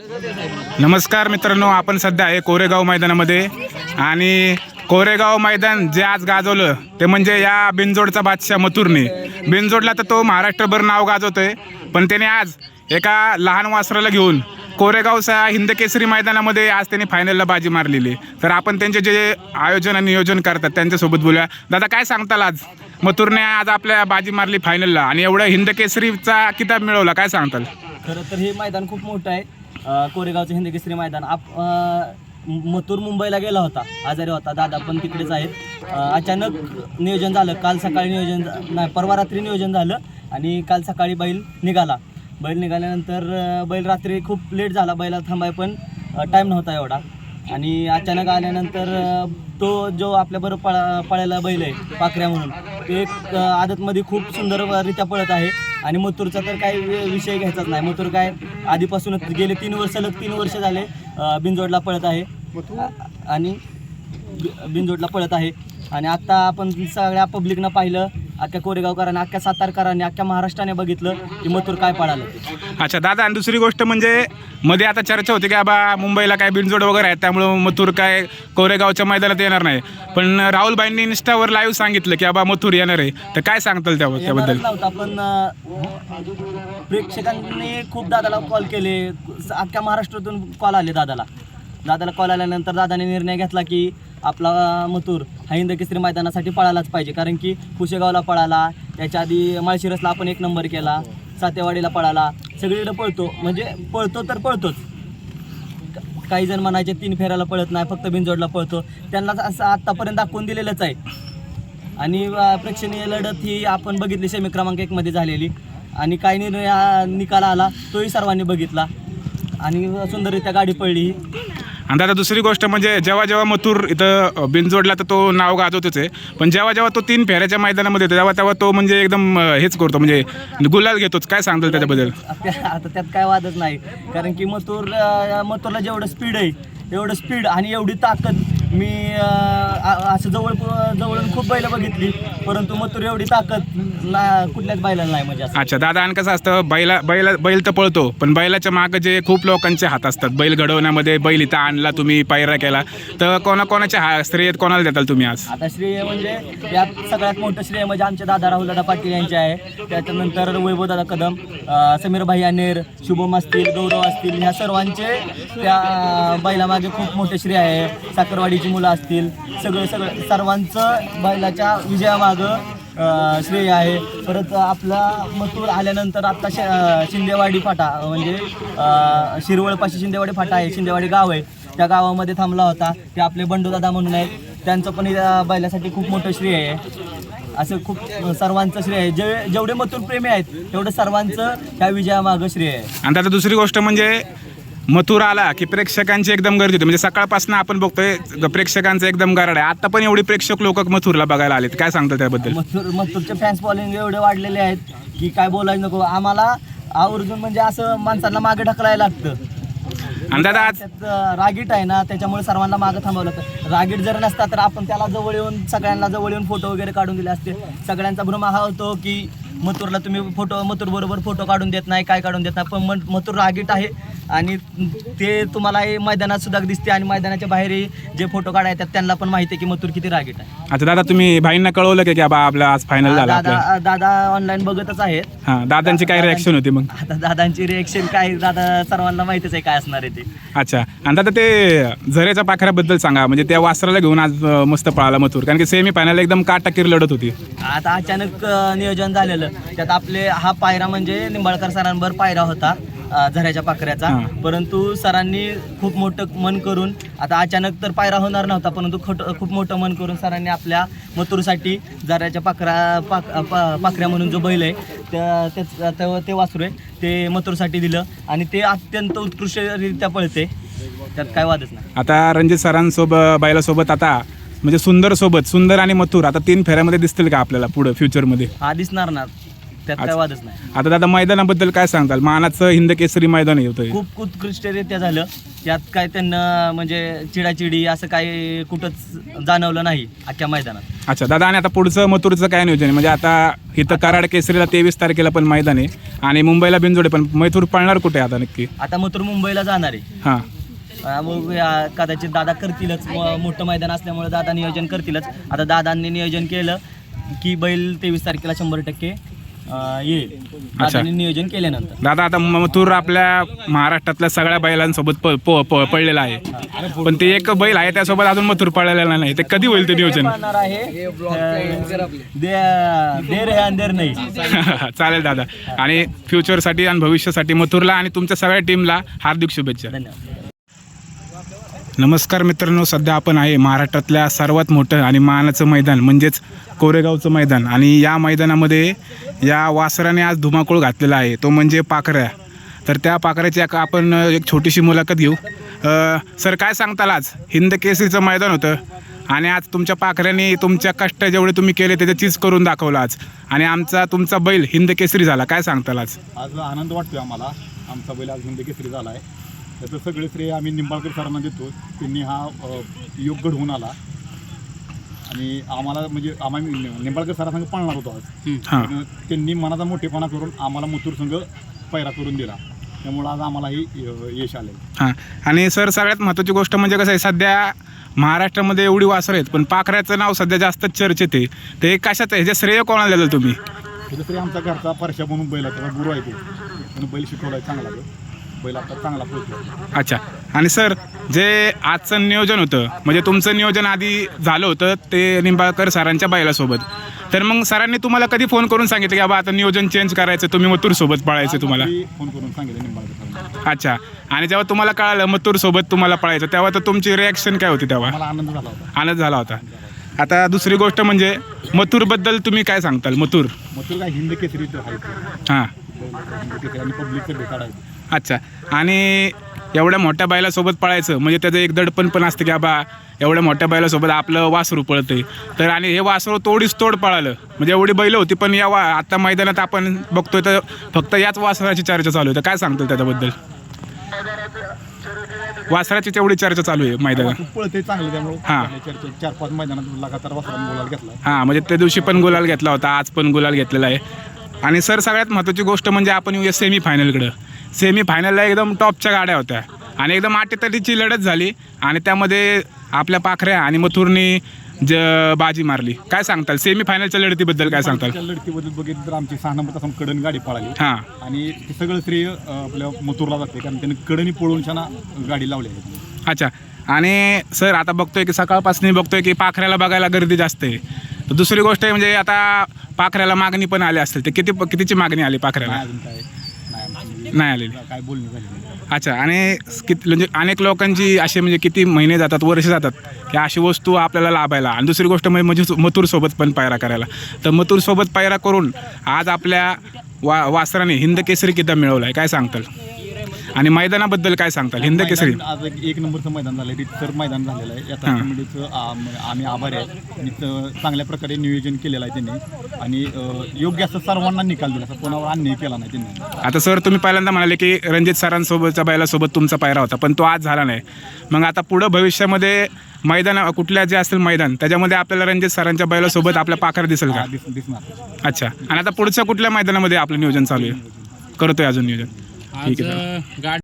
नमस्कार मित्रांनो आपण सध्या आहे कोरेगाव मैदानामध्ये. आणि कोरेगाव मैदान जे आज गाजवलं ते म्हणजे या बिनजोडचा बादशाह मथुरने. बिनजोडला तर तो महाराष्ट्रभर नाव गाजवतोय पण त्याने आज एका लहान वासराला घेऊन कोरेगावच्या हिंदकेसरी मैदानामध्ये आज त्यांनी फायनलला बाजी मारलेली. तर आपण त्यांचे जे आयोजन आणि नियोजन करतात त्यांच्यासोबत बोलूया. दादा काय सांगताल आज? मथुरने आज आपल्या बाजी मारली फायनलला आणि एवढं हिंदकेसरीचा किताब मिळवला काय सांगताल? खरं तर हे मैदान खूप मोठं आहे. कोरेगावचं कोरेगावचं हिंदकेसरी मैदान. आप मथूर मथुर मुंबईला गेला होता आजारी होता दादा पण तिकडेच आहेत. अचानक नियोजन झालं काल सकाळी नियोजन झा- नाही परवा रात्री नियोजन झालं आणि काल सकाळी बैल निघाला. बैल निघाल्यानंतर बैल रात्री खूप लेट झाला बैला थांबाय पण टाईम नव्हता एवढा. आणि अचानक आल्यानंतर तो जो आपल्याबरोबर पळा पळायला बैल आहे पाकऱ्या म्हणून ते एक आदतमध्ये खूप सुंदररित्या पळत आहे. आणि मथुरचा तर काही विषय घ्यायचाच नाही. मथुर काय आधीपासूनच गेले तीन वर्ष सलग तीन वर्ष झाले अ, बिनजोडला पळत आहे. आणि बि- बिनजोडला पळत आहे. आणि आत्ता आपण सगळ्या पब्लिकनं पाहिलं अख्ख्या कोरेगावकरांनी अख्ख्या सातारकरांनी अख्ख्या महाराष्ट्राने बघितलं की मथुर काय पळालं. ते अच्छा दादा आणि दुसरी गोष्ट म्हणजे मध्ये आता चर्चा होती की बाबा मुंबईला काय बिनजोड वगैरे आहेत त्यामुळं मथुर काय कोरेगावच्या मैदानात येणार नाही. पण राहुलबाईंनी इन्स्टावर लाईव्ह सांगितलं की बाबा मथुर येणार आहे. तर काय सांगताल त्या त्याबद्दल? येणारच नव्हता पण अं, प्रेक्षकांनी खूप दादाला कॉल केले. अख्ख्या महाराष्ट्रातून कॉल आले दादाला. दादाला कॉल आल्यानंतर दादाने निर्णय घेतला की आपला मथुर हा हिंद केसरी मैदानासाठी पळालाच पाहिजे. कारण की कुशेगावला पळाला त्याच्या आधी माळशिरसला आपण एक नंबर केला सातेवाडीला पळाला सगळीकडे पळतो. म्हणजे पळतो तर पळतोच. काही जण म्हणायचे तीन फेऱ्याला पळत नाही फक्त बिनजोडला पळतो. त्यांना असं आत्तापर्यंत दाखवून दिलेलंच आहे. आणि प्रेक्षणीय लढत ही आपण बघितली सेमी क्रमांक एकमध्ये झालेली. आणि काही निर्णय निकाल आला तोही सर्वांनी बघितला. आणि सुंदररित्या गाडी पडली आणि दादा दुसरी गोष्ट म्हणजे जेव्हा जेव्हा मथुर इथं बिनजोडला तर तो नाव गाजवतोच आहे. पण जेव्हा जेव्हा तो तीन फेऱ्याच्या मैदानामध्ये येतो तेव्हा तेव्हा तो म्हणजे एकदम हेच करतो म्हणजे गुलाल घेतोच. काय सांगतो त्याच्याबद्दल? आता त्यात काय वादच नाही. कारण की मथुर मथुरला जेवढं स्पीड आहे एवढं स्पीड आणि एवढी ताकद मी असं जवळ जवळून खूप बैलं बघितली परंतु मथुर एवढी ताकद ना कुठल्याच बैलाला नाही म्हणजे असं. अच्छा दादा आणि कसं असतं बैला बैला बैल तर पळतो पण बैलाच्या मागं जे खूप लोकांचे हात असतात बैल घडवण्यामध्ये बैल इथं आणला तुम्ही पायरा केला तर कोणा कोणाचे हा श्रेय कोणाला देताल तुम्ही आज? आता श्रेय म्हणजे यात सगळ्यात मोठं श्रेय म्हणजे आमचे दादा राहुल दादा पाटील यांचे आहे. त्याच्यानंतर वैभव दादा कदम अं, समीर भाई अनेर शुभम असतील गौरव असतील ह्या सर्वांचे त्या बैलामागे खूप मोठे श्रेय आहे. साखरवाडीची मुलं असतील सगळं सगळं सर्वांचं बैलाच्या विजयामागं श्रेय आहे. परत आपला मतूर आल्यानंतर आत्ता शे शिंदेवाडी फाटा म्हणजे शिरवळपाशी शिंदेवाडी फाटा आहे शिंदेवाडी गाव आहे. त्या गावामध्ये थांबला होता. ते आपले बंडूदादा म्हणून आहेत. त्यांचं पण बैलासाठी खूप मोठं श्रेय आहे. असं खूप सर्वांचं श्रेय आहे. जे जेवढे मतूर प्रेमी आहेत तेवढं सर्वांचं त्या विजयामागं श्रेय आहे. आणि आता दुसरी गोष्ट म्हणजे मथुर आला की प्रेक्षकांची एकदम गर्दी होती. म्हणजे सकाळपासून आपण बघतोय प्रेक्षकांचं एकदम गराड आहे. आता पण एवढी प्रेक्षक लोक मथुरला बघायला आलेत. काय सांगतात त्याबद्दल? मथुर मथुरचे फॅन्स फॉलोइंग एवढे वाढलेले आहेत की काय बोलायचं नको. आम्हाला आवर्जून म्हणजे असं माणसांना मागे ढकलायला लागतं. आणि दादा आज त्यात रागीट आहे ना त्याच्यामुळे सर्वांना मागं थांबावं लागतं रागीट जर नसता तर आपण त्याला जवळ येऊन सगळ्यांना जवळ येऊन फोटो वगैरे काढून दिले असते. सगळ्यांचा भ्रम हा होतो की मथुरला तुम्ही फोटो मथुर बरोबर फोटो काढून देत नाही काय काढून देत नाही. पण मथुर रागीट आहे. आणि ते तुम्हाला हे मैदानात सुद्धा दिसते आणि मैदानाच्या बाहेरही जे फोटो काढायचे त्यांना पण माहिती आहे की मथुर किती रागीट आहे. आता दादा तुम्ही भाईंना कळवलं की की बाबा आपला आज फायनल झाला आपला? दादा दादा ऑनलाईन बघतच आहेत. हां दादांची काय रिॲक्शन होती मग? आता दादांची रिएक्शन काय दादा सर्वांना माहितीच आहे काय असणार आहे ते. अच्छा आणि दादा ते झऱ्याच्या पाखऱ्याबद्दल सांगा. म्हणजे त्या वासराला घेऊन आज अं, मस्त पळाला मथुर. कारण की सेमी फायनल एकदम काटाकीर लढत होती. आता अचानक अ, नियोजन झालेलं. त्यात आपले हा पायरा म्हणजे निंबाळकर सरांवर पायरा होता. झऱ्याच्या पाखऱ्याचा. परंतु सरांनी खूप मोठं मन करून आता अचानक तर पायरा होणार नव्हता परंतु खोट खूप मोठं मन करून सरांनी आपल्या मथुरसाठी झऱ्याच्या पाखरा पाक पा- पाखऱ्या म्हणून जो बैल आहे त्या ते वासरू आहे ते मथुरसाठी दिलं आणि ते अत्यंत उत्कृष्टरित्या पळते. त्यात काय वादच नाही. आता रणजित सरांसोबत बैलासोबत आता म्हणजे सुंदर सोबत सुंदर आणि मथुर आता तीन फेऱ्यामध्ये दिसतील का आपल्याला पुढं फ्युचरमध्ये हा दिसणार ना. त्यात काय वादच नाही. आता दादा मैदानाबद्दल काय सांगताल? मानाचं हिंद केसरी मैदान होतं खूप उत्कृष्टरित्या झालं. त्यात काय त्यांना म्हणजे चिडाचिडी असं काही कुठंच जाणवलं नाही अख्ख्या मैदानात. अच्छा दादा आणि आता पुढचं मथुरचं काय नियोजन आहे? म्हणजे आता इथं कराड केसरीला तेवीस तारखेला पण मैदान आहे. आणि मुंबईला बिनजोडे पण. मैथूर पळणार कुठे आता नक्की? आता मथुर मुंबईला जाणार आहे. हां. या- कदाचित दादा करतीलच. म- मोठं मैदान असल्यामुळे दादा नियोजन करतीलच. आता दादांनी नियोजन केलं की बैल तेवीस तारखेला शंभर टक्के अं, येईल. नियोजन केल्यानंतर. दादा आता मथुर आपल्या महाराष्ट्रातल्या सगळ्या बैलांसोबत प- प- प- पडलेला आहे. पण ते एक बैल आहे त्यासोबत अजून मथुर पळलेला नाही. ते कधी होईल ते नियोजन? पाहणार आहे? अं, दे- देर है अंधेर नाही. चालेल दादा. आणि फ्युचरसाठी आणि भविष्यासाठी मथुरला आणि तुमच्या सगळ्या टीमला हार्दिक शुभेच्छा. धन्यवाद. नमस्कार मित्रांनो सध्या आपण आहे महाराष्ट्रातल्या सर्वात मोठं आणि मानाचं मैदान म्हणजेच कोरेगावचं मैदान. आणि या मैदानामध्ये या वासराने आज धुमाकूळ घातलेला आहे. तो म्हणजे पाखऱ्या. तर त्या पाखऱ्याची आपण एक छोटीशी मुलाखत घेऊ. सर काय सांगताल आज? हिंद केसरीचं मैदान होतं आणि आज तुमच्या पाखऱ्याने तुमच्या कष्ट जेवढे तुम्ही केले त्याचे चीज करून दाखवलं आज. आणि आमचा तुमचा बैल हिंद केसरी झाला. काय सांगताल आज? आज आनंद वाटतोय आम्हाला. आमचा बैल आज हिंद केसरी झाला आहे त्याचं सगळे श्रेय आम्ही निंबाळकर सरांना देतो. त्यांनी हा अ, योग घडवून आला. आणि आम्हाला म्हणजे आम्हाला निंबाळकर सरासंग पळणार होतो आज. हां. पण त्यांनी मनाचा मोठेपणा करून आम्हाला मथुर संघ पैरा करून दिला. त्यामुळं आज आम्हालाही अ, यश आले हां. आणि सर सगळ्यात महत्त्वाची गोष्ट म्हणजे कसं आहे सध्या महाराष्ट्रामध्ये एवढी वासरं आहेत पण पाखऱ्याचं नाव सध्या जास्त चर्चेत आहे. ते कशाचं ह्याचे श्रेय कोणाला दिलं तुम्ही? श्रेय आमचा घरचा परशा म्हणून बैल आहे गुरु आहे तो. त्यानं बैल शिकवला आहे. चांगला बैल आता चांगला पळतो अच्छा. आणि सर जे आजचं नियोजन होतं म्हणजे तुमचं नियोजन आधी झालं होतं ते निंबाळकर सरांच्या बैलासोबत. तर मग सरांनी तुम्हाला कधी फोन करून सांगितलं की बाबा आता नियोजन चेंज करायचं तुम्ही मथुर सोबत पळायचं तुम्हाला? मी फोन करून सांगितलं निंबाळकर सरांना. अच्छा. आणि जेव्हा तुम्हाला कळालं मथुर सोबत तुम्हाला पळायचं तेव्हा तर तुमची रिॲक्शन काय होती तेव्हा? आनंद झाला होता. आनंद झाला होता. आता दुसरी गोष्ट म्हणजे मथुरबद्दल तुम्ही काय सांगताल? मथुर. मथुर काय हिंद केसरी तर. हां. हिंद केसरी आणि पब्लिकचं भेटाडायचं अच्छा. आणि एवढ्या मोठ्या बैलासोबत पळायचं म्हणजे त्याचं एक दडपण पण असतं की बाबा एवढ्या मोठ्या बैलासोबत आपलं वासरू पळतंय. तर आणि हे वासरू तोडीच तोड पळालं. म्हणजे एवढी बैल होती पण या वा आता मैदानात आपण बघतोय तर फक्त याच वासराची चर्चा चालू आहे. तर काय सांगतो त्याच्याबद्दल? वासराची तेवढी चर्चा चालू आहे मैदानात. पळते चांगलं त्यामुळे. हां. चार पाच मैदानात लगातार बोलायला घेतला. हां म्हणजे त्या दिवशी पण गुलाल घेतला होता आज पण गुलाल घेतलेला आहे. आणि सर सगळ्यात महत्त्वाची गोष्ट म्हणजे आपण येऊया सेमी फायनलकडं सेमी फायनलला एकदम टॉपच्या गाड्या होत्या. आणि एकदम आटेतटीची लढत झाली आणि त्यामध्ये आपल्या पाखऱ्या आणि मथुरनी ज बाजी मारली. काय सांगताल? सेमी फायनलच्या लढतीबद्दल काय सांगताल? त्या लढतीबद्दल बघितलं तर आमची सहा नंबर तासून कडन गाडी पळाली. हां. आणि ते सगळं श्रेय अं, आपल्या मथुरला जाते. कारण त्याने कडनी पळून छान गाडी लावली. आहे अच्छा. आणि सर आता बघतोय की सकाळपासून बघतोय की पाखऱ्याला बघायला गर्दी जास्त आहे. तर दुसरी गोष्ट आहे म्हणजे आता पाखऱ्याला मागणी पण आली असेल तर किती कितीची मागणी आली पाखऱ्याला? अजून काय. नाही आलेली. काय बोलणी झाली नाही. अच्छा आणि किती म्हणजे अनेक लोकांची असे म्हणजे किती महिने जातात वर्ष जातात की अशी वस्तू आपल्याला लाभायला. आणि दुसरी गोष्ट म्हणजे म्हणजे मथुरसोबत पण पायरा करायला. तर मथुरसोबत पायरा करून आज आपल्या वा वासराने हिंद केसरी किताब मिळवला आहे काय सांगताल? आणि मैदानाबद्दल काय सांगताल? हिंद केसरी. मैदान आज एक एक नंबरचं मैदान झालं रितसर मैदान झालेलं आहे. याचा. कमिटीचं आम- आम्ही आभारी आहे. आणि त- चांगल्या प्रकारे नियोजन केलेलं आहे त्यांनी. आणि अं, योग्य असं सर्वांना निकाल दिला असं कोणावर अन्याय केला नाही त्यांनी. आता सर तुम्ही पहिल्यांदा म्हणाले की रणजित सरांसोबतच्या बैलासोबत तुमचा पायरा होता पण तो आज झाला नाही. मग आता पुढं भविष्यामध्ये मैदान कुठल्या जे असेल मैदान त्याच्यामध्ये आपल्याला रणजित सरांच्या बैलासोबत आपल्या पाखर दिसेल का? दिस दिसणार. अच्छा. आणि आता पुढच्या कुठल्या मैदानामध्ये आपलं नियोजन चालू आहे? करतोय अजून नियोजन. आहे सर. आज गाडी